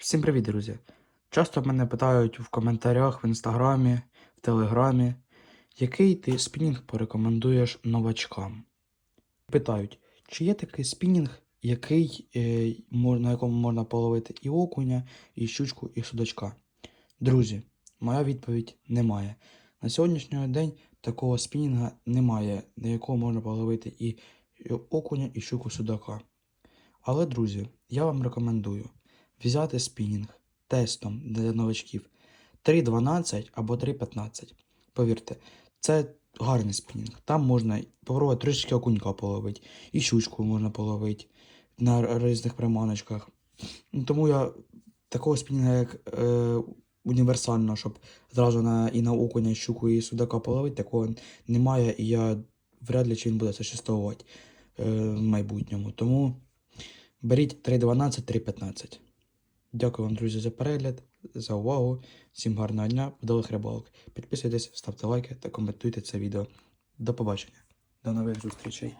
Всім привіт, друзі! Часто мене питають в коментарях в інстаграмі, в телеграмі, який ти спінінг порекомендуєш новачкам. Питають, чи є такий спінінг, який, е, на якому можна половити і окуня, і щучку, і судачка. Друзі, моя відповідь немає. На сьогоднішній день такого спінінга немає, на якого можна половити і і окуня, і щуку судака. Але, друзі, я вам рекомендую взяти спінінг тестом для новачків 3.12 або 3.15. Повірте, це гарний спінінг. Там можна попробувати трішки окунька половити, і щучку можна половити на різних приманочках. Ну, Тому я такого спінінга, як е, універсально, щоб зразу на, і на окуня, і щуку, і судака половити, такого немає, і я вряд ли чи він буде существувати е, в майбутньому. Тому беріть 3.12, 3.15. Дякую вам, друзі, за перегляд, за увагу. Всім гарного дня, вдалих рибалок. Підписуйтесь, ставте лайки та коментуйте це відео. До побачення. До нових зустрічей.